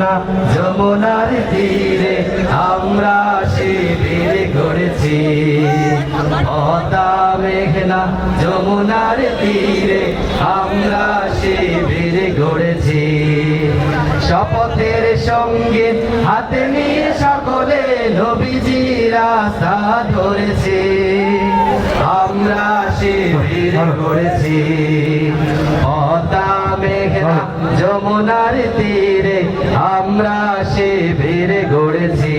মেঘনা যমুনার তীরে আমরা শিবির গড়েছি। পদা মেঘনা যমুনার তীরে আমরা শিবির গড়েছি। শপথের সঙ্গে হাতে নিয়ে সকলে নবীজি রাস্তা ধরেছি আমরা শিবির গড়েছি। পদা মেঘনা যমুনার তীরে আমরা সে শিবির গড়েছি।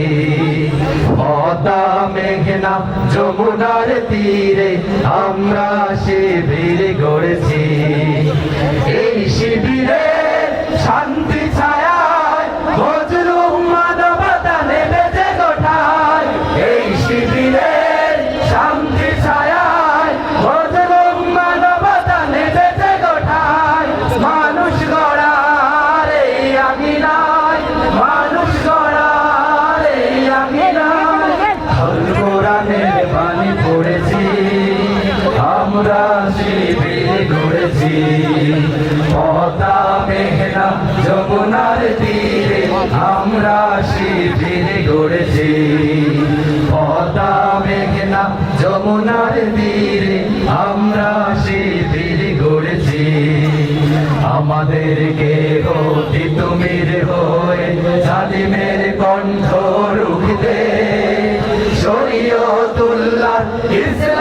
পদা মেঘনা যমুনার তীরে আমরা শিবির গড়েছি। এই শিবিরে শান্তি ছায়ায় বজরুম আমরা শিবির গড়েছি পদা মেঘনা যমুনার তীরে আমরা শিবির গড়েছি পদা মেঘনা যমুনার তীরে আমরা শিবির গড়েছি আমাদেরকে হতি তুমির হয়ে জালিমের কণ্ঠ রুখতে। শরীয়তুল্লাহ ইসলামী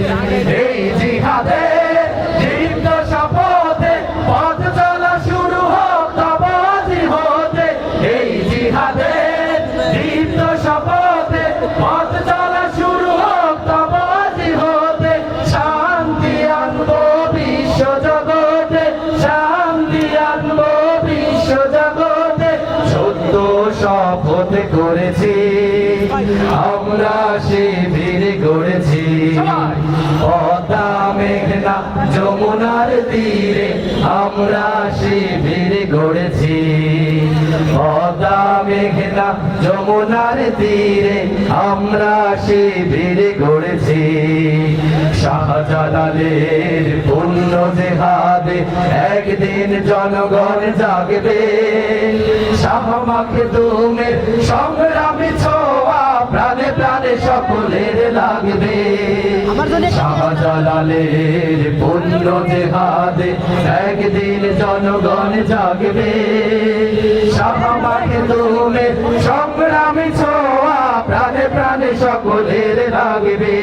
শপথ করেছি। আমরা শিবির গড়েছি। মেঘনা যমুনার তীরে আমরা শিবির গড়েছি। মেঘনা যমুনার তীরে আমরা শিবির গড়েছি। শাহজালালের পুণ্য জেহাদে একদিন জনগণ জাগবে। শাহমাকে তুমের সংগ্রামী ছোয়া প্রাণে প্রাণে সকলের লাগবে। শাহজালালের পুণ্য জেহাদে একদিন জনগণ জাগবে। শাহমাকে তুমের সংগ্রামী প্রাণে প্রাণে সকলের লাগবে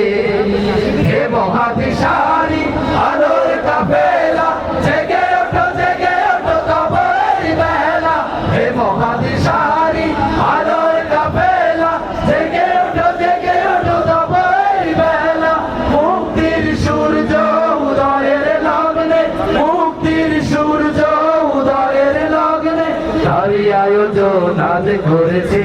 হে মহাদিশারি, আলোর কাফেলা জেগে ওঠো জেগে ওঠো কবরের বেলা। হে মহাদিশারি, আলোর কাফেলা জেগে ওঠো জেগে ওঠো কবরের বেলা। মুক্তির সূর্য উদয়ের লগ্নে, মুক্তির সূর্য উদয়ের লগ্নে তারি আয়োজন আজ করেছি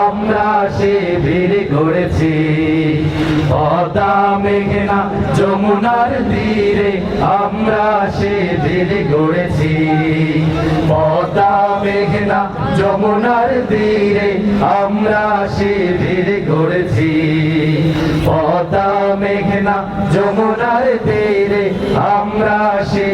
আমরা সে শিবির গড়েছি পদ্মা মেঘনা যমুনার তীরে আমরা সে শিবির গড়েছি পদ্মা মেঘনা যমুনার তীরে আমরা সে শিবির গড়েছি পদ্মা মেঘনা যমুনার তীরে আমরা গড়েছি